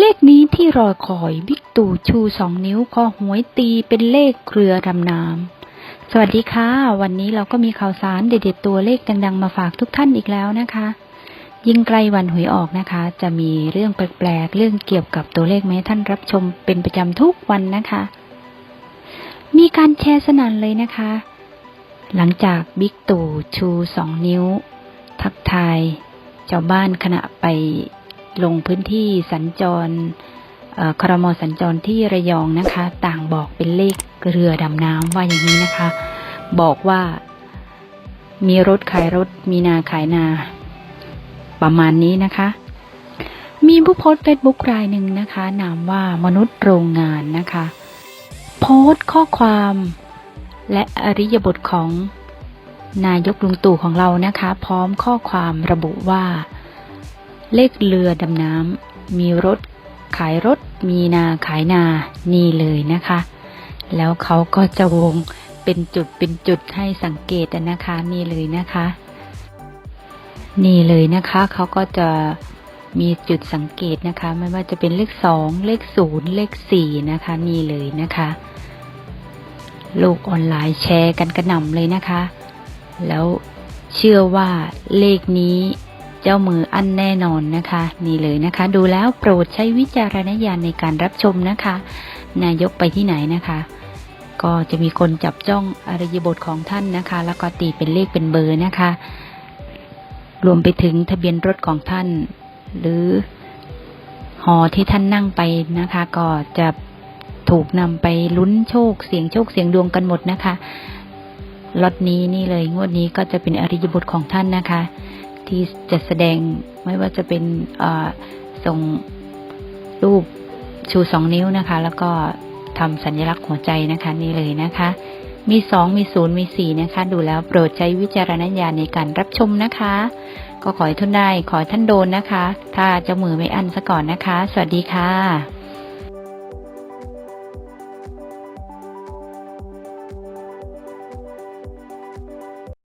เลขนี้ที่รอคอยบิ๊กตู่ชูสองนิ้วคอหวยตีเป็นเลขเครือดำน้ำสวัสดีค่ะ วันนี้เราก็มีข่าวสารเด็ดๆตัวเลขดังๆ มาฝากทุกท่านอีกแล้วนะคะ ยิ่งใกล้วันหวยออกนะคะ จะมีเรื่องแปลกๆ เรื่องเกี่ยวกับตัวเลขไหมท่านรับชมเป็นประจำทุกวันนะคะ มีการแชร์สนั่นเลยนะคะ หลังจากบิ๊กตู่ชูสองนิ้ว ทักทายชาวบ้านขณะไป ลงพื้นที่สัญจรครมสัญจรที่ระยองนะคะ ต่างบอกเป็นเลขเรือดำน้ำว่าอย่างนี้นะคะ บอกว่ามีรถขายรถมีนาขายนา ประมาณนี้นะคะ มีผู้โพสต์เฟซบุ๊กรายหนึ่งนะคะ นามว่ามนุษย์โรงงานนะคะ โพสต์ข้อความและอริยบทของนายกลุงตู่ของเรานะคะ พร้อมข้อความระบุว่า เลขเรือดำน้ำมีรถขายรถมีนาขายนานี่เลยนะคะ แล้วเขาก็จะวงเป็นจุดเป็นจุดให้สังเกตนะคะ นี่เลยนะคะ นี่เลยนะคะเขาก็จะมีจุดสังเกตนะคะ ไม่ว่าจะเป็นเลขสองเลขศูนย์เลขสี่นะคะ นี่เลยนะคะโลกออนไลน์แชร์กันกระหน่ำเลยนะคะ แล้วเชื่อว่าเลขนี้ เจ้ามืออันแน่นอนนะคะ นี่เลยนะคะ ดูแล้วโปรดใช้วิจารณญาณในการรับชมนะคะ นายกไปที่ไหนนะคะ ก็จะมีคนจับจ้องอริยบทของท่านนะคะ แล้วก็ตีเป็นเลขเป็นเบอร์นะคะ รวมไปถึงทะเบียนรถของท่าน หรือหอที่ท่านนั่งไปนะคะ ก็จะถูกนำไปลุ้นโชคเสียงโชคเสียงดวงกันหมดนะคะล็อตนี้นี่เลยงวดนี้ก็จะเป็นอริยบทของท่านนะคะ ที่จะแสดงไม่ว่าจะเป็นส่งรูปชูสองนิ้วนะคะ แล้วก็ทำสัญลักษณ์หัวใจนะคะนี่เลยนะคะ มีสองมีศูนย์มีสี่นะคะ ดูแล้วโปรดใช้วิจารณญาณในการรับชมนะคะ ก็ขอให้ท่านได้ขอท่านโดนนะคะ ถ้าจ้ามือไม่อันซะก่อนนะคะ สวัสดีค่ะ